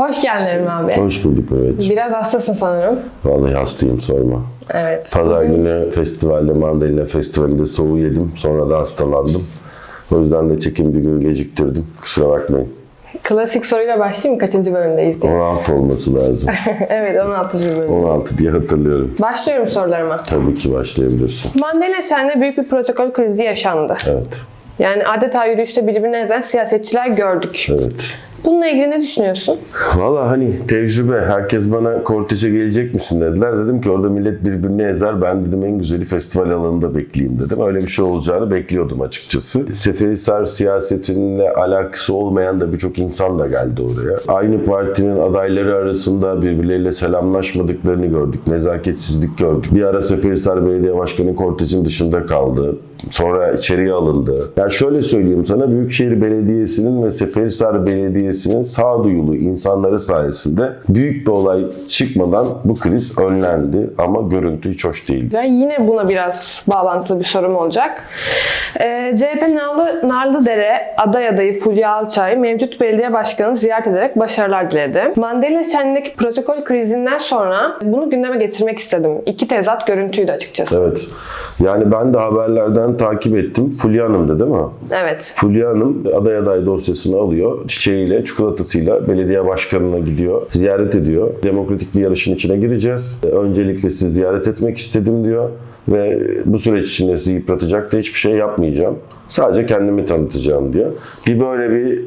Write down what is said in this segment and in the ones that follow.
Hoş geldin abi. Hoş bulduk Mehmet. Biraz hastasın sanırım. Vallahi hastayım sorma. Evet. Pazar bugün- günü festivalde, Mandalina Festivali'nde soğuğu yedim. Sonra da hastalandım. O yüzden de çekim bir gün geciktirdim. Kusura bakmayın. Klasik soruyla başlayayım mı? Kaçıncı bölümdeyiz diye. 16 olması lazım. evet 16. bölüm. 16 diye hatırlıyorum. Başlıyorum sorularıma. Tabii ki başlayabilirsin. Mandalina Şen'de büyük bir protokol krizi yaşandı. Evet. Yani adeta yürüyüşte birbirini ezen siyasetçiler gördük. Evet. Bununla ilgili ne düşünüyorsun? Valla hani tecrübe. Herkes bana korteje gelecek misin dediler. Dedim ki orada millet birbirini ezer. Ben dedim en güzeli festival alanında bekleyeyim dedim. Öyle bir şey olacağını bekliyordum açıkçası. Seferihisar siyasetinle alakası olmayan da birçok insan da geldi oraya. Aynı partinin adayları arasında birbirleriyle selamlaşmadıklarını gördük. Nezaketsizlik gördük. Bir ara Seferihisar Belediye Başkanı kortejin dışında kaldı. Sonra içeriye alındı. Yani şöyle söyleyeyim sana Büyükşehir Belediyesi'nin ve Seferihisar Belediyesi'nin sağduyulu insanları sayesinde büyük bir olay çıkmadan bu kriz önlendi ama görüntü hiç hoş değil. Ya yine buna biraz bağlantılı bir sorum olacak. Ee, CHP Narlı, Narlıdere aday adayı Fulya Alçay mevcut belediye başkanını ziyaret ederek başarılar diledi. Mandalina Şen'deki protokol krizinden sonra bunu gündeme getirmek istedim. İki tezat görüntüydü açıkçası. Evet. Yani ben de haberlerden takip ettim. Fulya Hanım'dı değil mi? Evet. Fulya Hanım aday aday dosyasını alıyor. Çiçeğiyle, çikolatasıyla belediye başkanına gidiyor. Ziyaret ediyor. Demokratik bir yarışın içine gireceğiz. Öncelikle sizi ziyaret etmek istedim diyor. Ve bu süreç içinde sizi yıpratacak da hiçbir şey yapmayacağım. Sadece kendimi tanıtacağım diyor. Bir böyle bir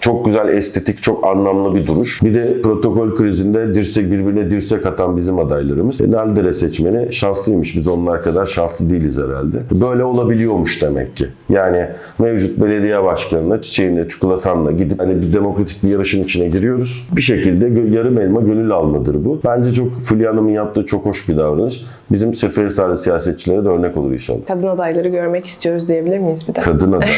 çok güzel estetik, çok anlamlı bir duruş. Bir de protokol krizinde dirsek birbirine dirsek atan bizim adaylarımız. E, Naldere seçmeni şanslıymış. Biz onlar kadar şanslı değiliz herhalde. Böyle olabiliyormuş demek ki. Yani mevcut belediye başkanına çiçeğinle, çikolatanla gidip hani bir demokratik bir yarışın içine giriyoruz. Bir şekilde yarım elma gönül almadır bu. Bence çok Fulya Hanım'ın yaptığı çok hoş bir davranış. Bizim Seferihisarlı siyasetçilere de örnek olur inşallah. Kadın adayları görmek istiyoruz diyebilir miyiz bir de? Kadın adaylı.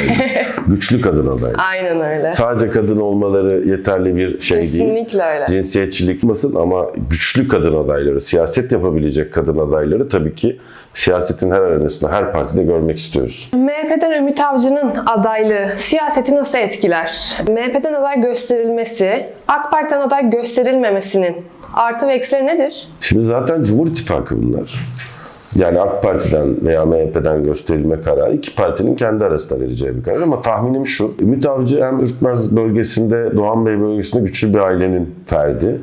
Güçlü kadın adaylı. Aynen öyle. Sadece kadın olmaları yeterli bir şey değil. Kesinlikle öyle. Cinsiyetçilik olmasın ama güçlü kadın adayları, siyaset yapabilecek kadın adayları tabii ki siyasetin her arenasında, her partide görmek istiyoruz. MHP'den Ümit Avcı'nın adaylığı siyaseti nasıl etkiler? MHP'den aday gösterilmesi, AK Parti'den aday gösterilmemesinin artı ve eksileri nedir? Şimdi zaten Cumhur İttifakı bunlar. Yani AK Parti'den veya MHP'den gösterilme kararı iki partinin kendi arasında vereceği bir karar ama tahminim şu. Ümit Avcı hem Ürkmez bölgesinde, Doğan Bey bölgesinde güçlü bir ailenin ferdi.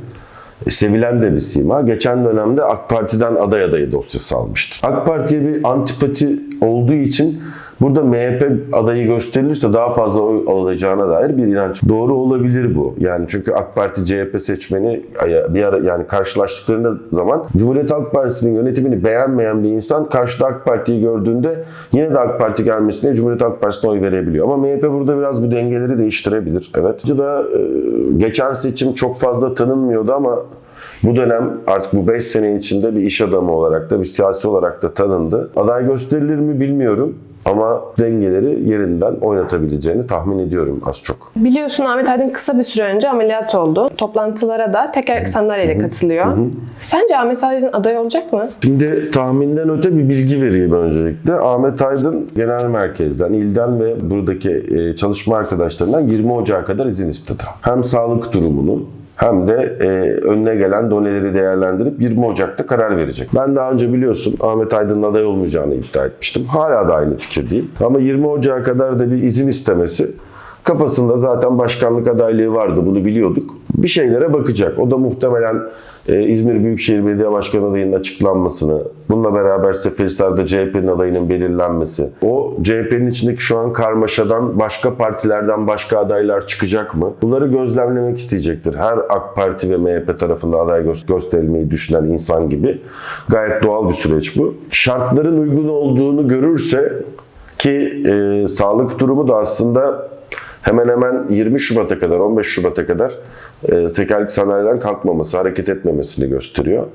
E, Sevilen de bir sima. Geçen dönemde AK Parti'den aday adayı dosyası almıştı. AK Parti'ye bir antipati olduğu için burada MHP adayı gösterilirse daha fazla oy alacağına dair bir inanç. Doğru olabilir bu. Yani çünkü AK Parti CHP seçmeni bir ara yani karşılaştıklarında zaman Cumhuriyet Halk Partisi'nin yönetimini beğenmeyen bir insan karşıda AK Parti'yi gördüğünde yine de AK Parti gelmesine Cumhuriyet Halk Partisi'ne oy verebiliyor. Ama MHP burada biraz bu dengeleri değiştirebilir. Evet. da e, geçen seçim çok fazla tanınmıyordu ama bu dönem artık bu 5 sene içinde bir iş adamı olarak da bir siyasi olarak da tanındı. Aday gösterilir mi bilmiyorum ama dengeleri yerinden oynatabileceğini tahmin ediyorum az çok. Biliyorsun Ahmet Aydın kısa bir süre önce ameliyat oldu. Toplantılara da tekerlekli sandalyeyle katılıyor. Sence Ahmet Aydın aday olacak mı? Şimdi tahminden öte bir bilgi vereyim öncelikle. Ahmet Aydın genel merkezden, ilden ve buradaki e, çalışma arkadaşlarından 20 Ocağı kadar izin istedi. Hem sağlık durumunu hem de e, önüne gelen doneleri değerlendirip 20 Ocak'ta karar verecek. Ben daha önce biliyorsun Ahmet Aydın'ın aday olmayacağını iddia etmiştim. Hala da aynı fikirdeyim. Ama 20 Ocak'a kadar da bir izin istemesi Kafasında zaten başkanlık adaylığı vardı bunu biliyorduk. Bir şeylere bakacak. O da muhtemelen e, İzmir Büyükşehir Belediye Başkanı adayının açıklanmasını, bununla beraber Seferihisar'da CHP'nin adayının belirlenmesi, o CHP'nin içindeki şu an karmaşadan başka partilerden başka adaylar çıkacak mı? Bunları gözlemlemek isteyecektir. Her AK Parti ve MHP tarafında aday gö- gösterilmeyi düşünen insan gibi. Gayet doğal bir süreç bu. Şartların uygun olduğunu görürse ki e, sağlık durumu da aslında hemen hemen 20 Şubat'a kadar, 15 Şubat'a kadar e, tekerlekli sandalyeden kalkmaması, hareket etmemesini gösteriyor.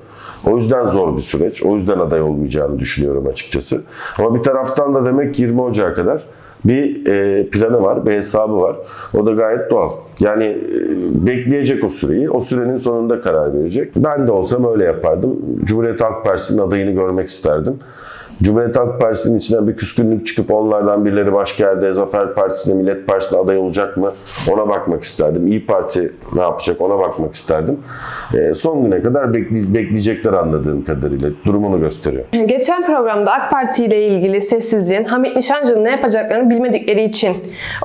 O yüzden zor bir süreç. O yüzden aday olmayacağını düşünüyorum açıkçası. Ama bir taraftan da demek 20 Ocak'a kadar bir e, planı var, bir hesabı var. O da gayet doğal. Yani e, bekleyecek o süreyi. O sürenin sonunda karar verecek. Ben de olsam öyle yapardım. Cumhuriyet Halk Partisi'nin adayını görmek isterdim. Cumhuriyet Halk Partisi'nin içinden bir küskünlük çıkıp onlardan birileri başka yerde Zafer Partisi'ne, Millet Partisi'ne aday olacak mı? Ona bakmak isterdim. İyi Parti ne yapacak? Ona bakmak isterdim. Ee, son güne kadar bekle- bekleyecekler anladığım kadarıyla. Durumunu gösteriyor. Geçen programda AK Parti ile ilgili sessizliğin Hamit Nişancı'nın ne yapacaklarını bilmedikleri için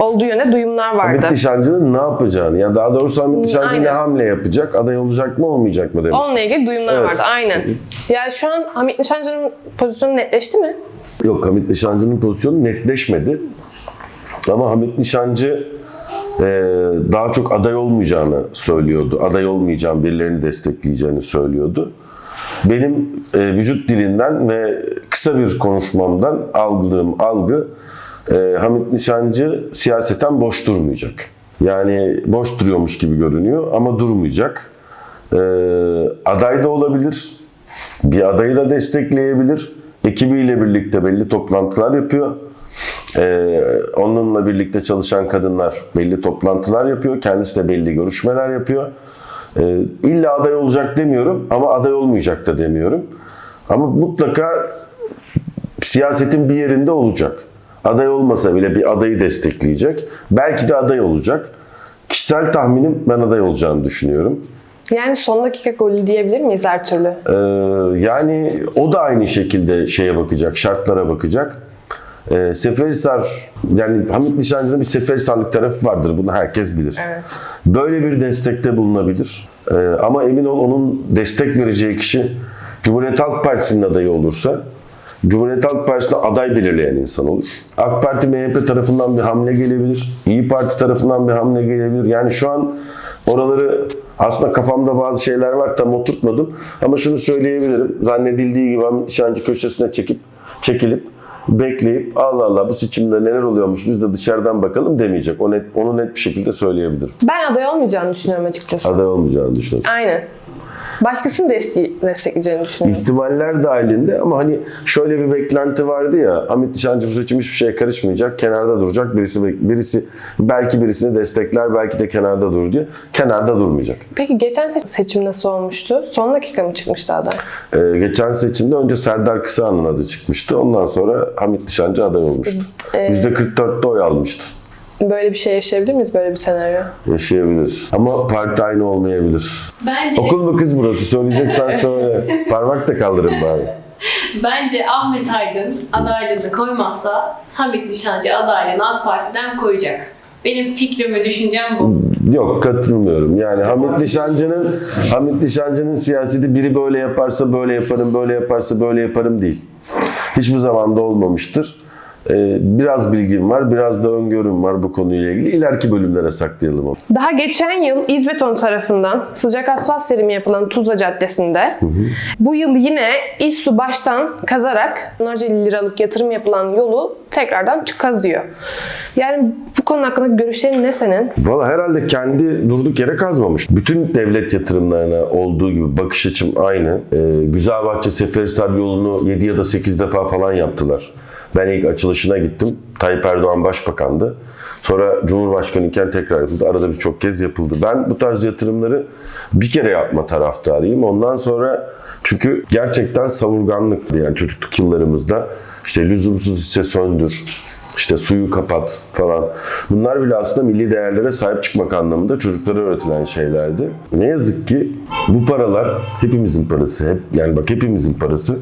olduğu yönde duyumlar vardı. Hamit Nişancı'nın ne yapacağını, ya daha doğrusu Hamit Nişancı ne aynen. hamle yapacak? Aday olacak mı olmayacak mı demiş. Onunla ilgili duyumlar Evet. vardı aynen. Ya şu an Hamit Nişancı'nın pozisyonu netleşti mi? Yok Hamit Nişancı'nın pozisyonu netleşmedi. Ama Hamit Nişancı e, daha çok aday olmayacağını söylüyordu. Aday olmayacağım, birilerini destekleyeceğini söylüyordu. Benim e, vücut dilinden ve kısa bir konuşmamdan algıladığım algı e, Hamit Nişancı siyaseten boş durmayacak. Yani boş duruyormuş gibi görünüyor ama durmayacak. E, aday da olabilir. Bir adayı da destekleyebilir. Ekibiyle birlikte belli toplantılar yapıyor. Ee, onunla birlikte çalışan kadınlar belli toplantılar yapıyor. Kendisi de belli görüşmeler yapıyor. Ee, illa aday olacak demiyorum ama aday olmayacak da demiyorum. Ama mutlaka siyasetin bir yerinde olacak. Aday olmasa bile bir adayı destekleyecek. Belki de aday olacak. Kişisel tahminim ben aday olacağını düşünüyorum. Yani son dakika golü diyebilir miyiz her türlü? Ee, yani o da aynı şekilde şeye bakacak, şartlara bakacak. Ee, Seferihisar, yani Hamit Nişancı'nın bir Seferihisarlık tarafı vardır. Bunu herkes bilir. Evet. Böyle bir destekte bulunabilir. Ee, ama emin ol onun destek vereceği kişi Cumhuriyet Halk Partisi'nin adayı olursa Cumhuriyet Halk Partisi'ne aday belirleyen insan olur. AK Parti MHP tarafından bir hamle gelebilir. İyi Parti tarafından bir hamle gelebilir. Yani şu an oraları aslında kafamda bazı şeyler var tam oturtmadım. Ama şunu söyleyebilirim. Zannedildiği gibi Hamit Nişancı köşesine çekip çekilip bekleyip Allah Allah bu seçimde neler oluyormuş biz de dışarıdan bakalım demeyecek. O net, onu net bir şekilde söyleyebilirim. Ben aday olmayacağını düşünüyorum açıkçası. Aday olmayacağını düşünüyorum. Aynen. Başkasını destekleyeceğini düşünüyorum. İhtimaller dahilinde ama hani şöyle bir beklenti vardı ya Hamit Nişancı bu seçim hiçbir şeye karışmayacak, kenarda duracak. Birisi birisi belki birisini destekler, belki de kenarda durur diye. Kenarda durmayacak. Peki geçen se- seçim nasıl olmuştu? Son dakika mı çıkmıştı aday? Ee, geçen seçimde önce Serdar Kısağan'ın adı çıkmıştı. Ondan sonra Hamit Nişancı aday olmuştu. %44'te oy almıştı. Böyle bir şey yaşayabilir miyiz böyle bir senaryo? Yaşayabilir. Ama parti aynı olmayabilir. Bence Okul mu kız burası? Söyleyeceksen söyle. Parmak da kaldırın bari. bence Ahmet Aydın adaylığını koymazsa Hamit Nişancı adaylığını AK Parti'den koyacak. Benim fikrim ve düşüncem bu. Yok katılmıyorum. Yani Hamit Nişancı'nın Hamit Nişancı'nın siyaseti biri böyle yaparsa böyle yaparım, böyle yaparsa böyle yaparım değil. Hiçbir zaman da olmamıştır. Ee, biraz bilgim var, biraz da öngörüm var bu konuyla ilgili. İleriki bölümlere saklayalım onu. Daha geçen yıl İzbeton tarafından sıcak asfalt serimi yapılan Tuzla Caddesi'nde bu yıl yine İSSU baştan kazarak onlarca liralık yatırım yapılan yolu tekrardan kazıyor. Yani bu konu hakkında görüşlerin ne senin? Valla herhalde kendi durduk yere kazmamış. Bütün devlet yatırımlarına olduğu gibi bakış açım aynı. Ee, Güzelbahçe Seferihisar yolunu 7 ya da 8 defa falan yaptılar. Ben ilk açılışına gittim. Tayyip Erdoğan başbakandı. Sonra Cumhurbaşkanı iken tekrar yapıldı. Arada birçok kez yapıldı. Ben bu tarz yatırımları bir kere yapma taraftarıyım. Ondan sonra çünkü gerçekten savurganlık yani çocukluk yıllarımızda işte lüzumsuz hisse söndür, işte suyu kapat falan. Bunlar bile aslında milli değerlere sahip çıkmak anlamında çocuklara öğretilen şeylerdi. Ne yazık ki bu paralar hepimizin parası. Hep, yani bak hepimizin parası.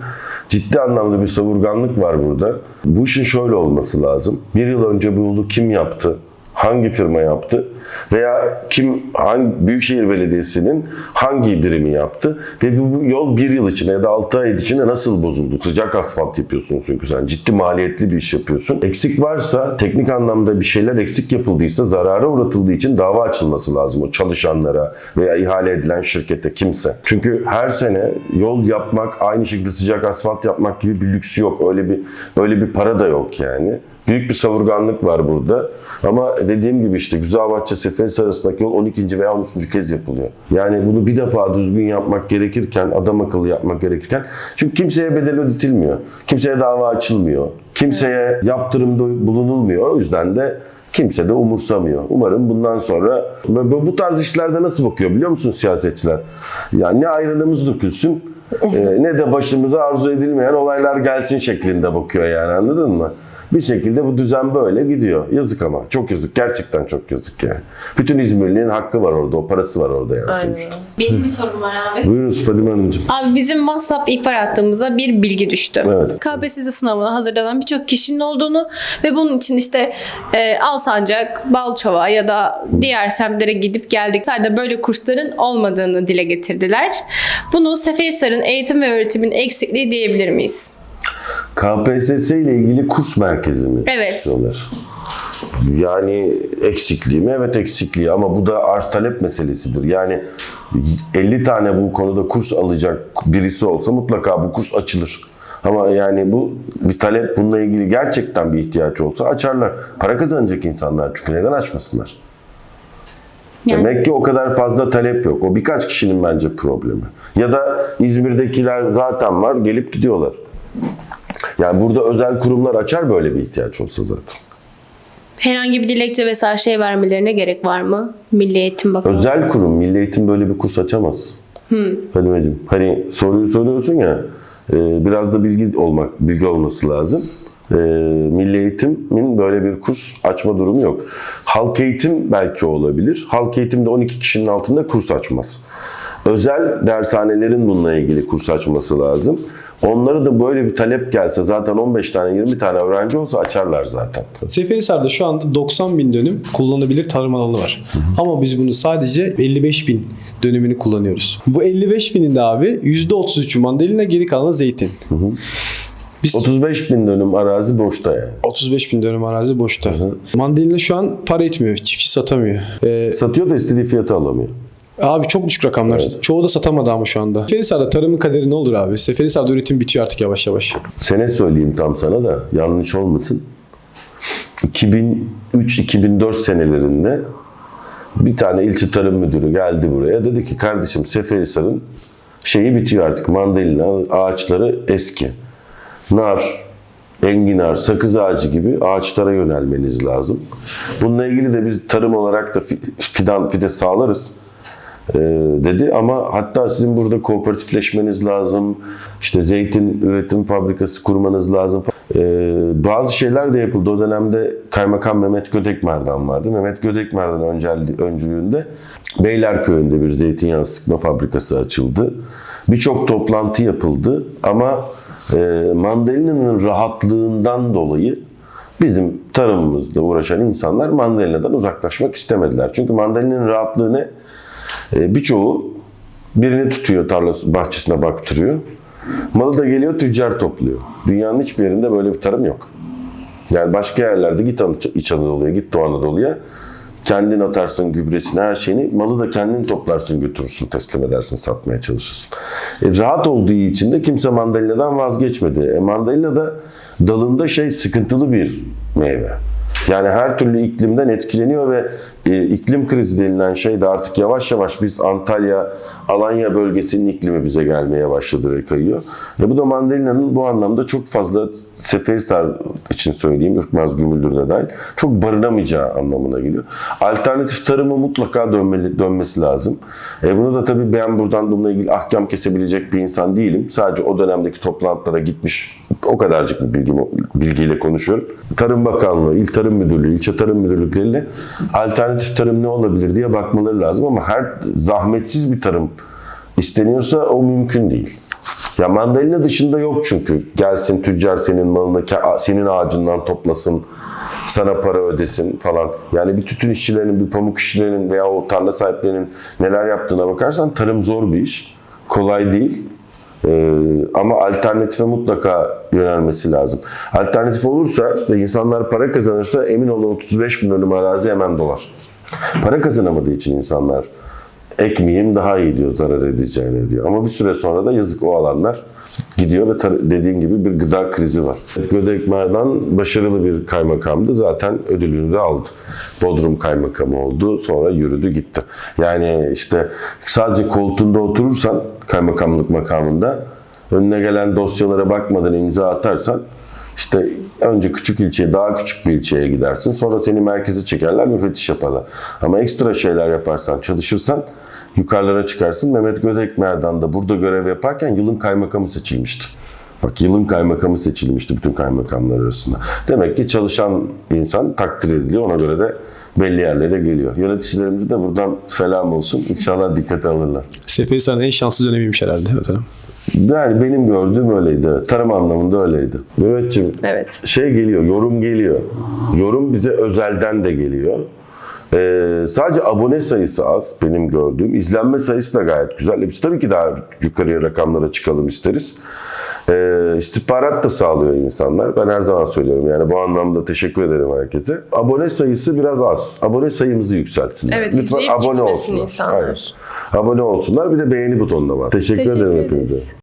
Ciddi anlamda bir savurganlık var burada. Bu işin şöyle olması lazım. Bir yıl önce bu yolu kim yaptı? Hangi firma yaptı veya kim hangi Büyükşehir Belediyesi'nin hangi birimi yaptı ve bu, yol bir yıl içinde ya da 6 ay içinde nasıl bozuldu? Sıcak asfalt yapıyorsun çünkü sen ciddi maliyetli bir iş yapıyorsun. Eksik varsa teknik anlamda bir şeyler eksik yapıldıysa zarara uğratıldığı için dava açılması lazım o çalışanlara veya ihale edilen şirkete kimse. Çünkü her sene yol yapmak aynı şekilde sıcak asfalt yapmak gibi bir lüks yok. Öyle bir öyle bir para da yok yani. Büyük bir savurganlık var burada. Ama dediğim gibi işte Güzelbahçe Seferihisar arasındaki yol 12. veya 13. kez yapılıyor. Yani bunu bir defa düzgün yapmak gerekirken, adam akıllı yapmak gerekirken çünkü kimseye bedel ödetilmiyor. Kimseye dava açılmıyor. Kimseye yaptırımda bulunulmuyor. O yüzden de Kimse de umursamıyor. Umarım bundan sonra bu bu tarz işlerde nasıl bakıyor biliyor musun siyasetçiler? Yani ne ayranımız dökülsün e, ne de başımıza arzu edilmeyen olaylar gelsin şeklinde bakıyor yani anladın mı? Bir şekilde bu düzen böyle gidiyor. Yazık ama. Çok yazık. Gerçekten çok yazık yani. Bütün İzmirli'nin hakkı var orada. O parası var orada yani Aynen. sonuçta. Benim bir sorum var abi. Buyurunuz Fadime Hanımcığım. Abi bizim WhatsApp ihbar hattımıza bir bilgi düştü. Evet. KPSS sınavına hazırlanan birçok kişinin olduğunu ve bunun için işte e, Alsancak, Balçova ya da diğer semtlere gidip geldik. Sadece böyle kursların olmadığını dile getirdiler. Bunu Seferihisar'ın eğitim ve öğretimin eksikliği diyebilir miyiz? KPSS ile ilgili kurs merkezi mi Evet. istiyorlar? Yani eksikliği mi? Evet eksikliği ama bu da arz talep meselesidir. Yani 50 tane bu konuda kurs alacak birisi olsa mutlaka bu kurs açılır. Ama yani bu bir talep bununla ilgili gerçekten bir ihtiyaç olsa açarlar. Para kazanacak insanlar çünkü neden açmasınlar? Yani- Demek ki o kadar fazla talep yok. O birkaç kişinin bence problemi. Ya da İzmir'dekiler zaten var gelip gidiyorlar. Yani burada özel kurumlar açar böyle bir ihtiyaç olsa zaten. Herhangi bir dilekçe vesaire şey vermelerine gerek var mı? Milli Eğitim Bakanlığı. Özel kurum, Milli Eğitim böyle bir kurs açamaz. Fadimeciğim, hani soruyu soruyorsun ya, e, biraz da bilgi olmak, bilgi olması lazım. E, Milli Eğitim'in böyle bir kurs açma durumu yok. Halk eğitim belki olabilir. Halk eğitimde 12 kişinin altında kurs açmaz. Özel dershanelerin bununla ilgili kurs açması lazım. Onlara da böyle bir talep gelse zaten 15 tane 20 tane öğrenci olsa açarlar zaten. Seferihisar'da şu anda 90 bin dönüm kullanılabilir tarım alanı var. Ama biz bunu sadece 55 bin dönümünü kullanıyoruz. Bu 55 binin de abi %33'ü mandalina geri kalanı zeytin. Biz 35 bin dönüm arazi boşta yani. 35 bin dönüm arazi boşta. Mandalina şu an para etmiyor. Çiftçi satamıyor. Ee, Satıyor da istediği fiyatı alamıyor. Abi çok düşük rakamlar. Çoğu da satamadı ama şu anda. Seferihisar'da tarımın kaderi ne olur abi? Seferihisar'da üretim bitiyor artık yavaş yavaş. Sene söyleyeyim tam sana da yanlış olmasın. 2003-2004 senelerinde bir tane ilçe tarım müdürü geldi buraya. Dedi ki kardeşim Seferihisar'ın şeyi bitiyor artık. Mandalina ağaçları eski. Nar, enginar, sakız ağacı gibi ağaçlara yönelmeniz lazım. Bununla ilgili de biz tarım olarak da fi- fidan fide sağlarız dedi ama hatta sizin burada kooperatifleşmeniz lazım. İşte zeytin üretim fabrikası kurmanız lazım. E, bazı şeyler de yapıldı. O dönemde Kaymakam Mehmet Gödekmer'den vardı. Mehmet Gödekmer'den öncülüğünde Beylerköy'ünde bir zeytinyağı sıkma fabrikası açıldı. Birçok toplantı yapıldı ama e, mandalina'nın rahatlığından dolayı bizim tarımımızda uğraşan insanlar mandalinadan uzaklaşmak istemediler. Çünkü mandalina'nın rahatlığı ne? E, birçoğu birini tutuyor tarlası bahçesine baktırıyor. Malı da geliyor tüccar topluyor. Dünyanın hiçbir yerinde böyle bir tarım yok. Yani başka yerlerde git İç Anadolu'ya, git Doğu Anadolu'ya. Kendin atarsın gübresini, her şeyini. Malı da kendin toplarsın, götürürsün, teslim edersin, satmaya çalışırsın. E, rahat olduğu için de kimse mandalinadan vazgeçmedi. E, mandalina da dalında şey sıkıntılı bir meyve. Yani her türlü iklimden etkileniyor ve e, iklim krizi denilen şey de artık yavaş yavaş biz Antalya, Alanya bölgesinin iklimi bize gelmeye başladı ve kayıyor. Ve bu da mandalina'nın bu anlamda çok fazla Seferihisar için söyleyeyim, Ürkmez Gümüldür'de dahil çok barınamayacağı anlamına geliyor. Alternatif tarıma mutlaka dönmeli, dönmesi lazım. E, bunu da tabii ben buradan bununla ilgili ahkam kesebilecek bir insan değilim. Sadece o dönemdeki toplantılara gitmiş o kadarcık bir bilgi, bilgiyle konuşuyorum. Tarım Bakanlığı, İl Tarım Müdürlüğü, ilçe tarım müdürlükleriyle alternatif tarım ne olabilir diye bakmaları lazım ama her zahmetsiz bir tarım isteniyorsa o mümkün değil. Ya mandalina dışında yok çünkü. Gelsin tüccar senin malını senin ağacından toplasın, sana para ödesin falan. Yani bir tütün işçilerinin, bir pamuk işçilerinin veya o tarla sahiplerinin neler yaptığına bakarsan tarım zor bir iş. Kolay değil. Ee, ama alternatife mutlaka yönelmesi lazım. Alternatif olursa ve insanlar para kazanırsa emin olun 35 bin dönüm arazi hemen dolar. Para kazanamadığı için insanlar ekmeyeyim daha iyi diyor zarar edeceğine diyor. Ama bir süre sonra da yazık o alanlar gidiyor ve dediğin gibi bir gıda krizi var. Gödekmer'den başarılı bir kaymakamdı. Zaten ödülünü de aldı. Bodrum kaymakamı oldu. Sonra yürüdü gitti. Yani işte sadece koltuğunda oturursan kaymakamlık makamında önüne gelen dosyalara bakmadan imza atarsan İşte önce küçük ilçeye, daha küçük bir ilçeye gidersin. Sonra seni merkeze çekerler, müfettiş yaparlar. Ama ekstra şeyler yaparsan, çalışırsan yukarılara çıkarsın. Mehmet Gödek Merdan da burada görev yaparken yılın kaymakamı seçilmişti. Bak yılın kaymakamı seçilmişti bütün kaymakamlar arasında. Demek ki çalışan insan takdir ediliyor. Ona göre de belli yerlere geliyor. Yöneticilerimize de buradan selam olsun. İnşallah dikkate alırlar. Seferihisar'ın en şanslı dönemiymiş herhalde. dönem. Yani benim gördüğüm öyleydi. Tarım anlamında öyleydi. Mehmetciğim Evet. şey geliyor, yorum geliyor. Yorum bize özelden de geliyor. Ee, sadece abone sayısı az benim gördüğüm. İzlenme sayısı da gayet güzel. Biz tabii ki daha yukarıya rakamlara çıkalım isteriz. Ee, istihbarat da sağlıyor insanlar. Ben her zaman söylüyorum yani bu anlamda teşekkür ederim herkese. Abone sayısı biraz az. Abone sayımızı yükseltsinler. Evet, izleyip gitmesin insanlar. Aynen. Abone olsunlar. Bir de beğeni butonuna var. Teşekkür, Teşekkür ederim hepinize.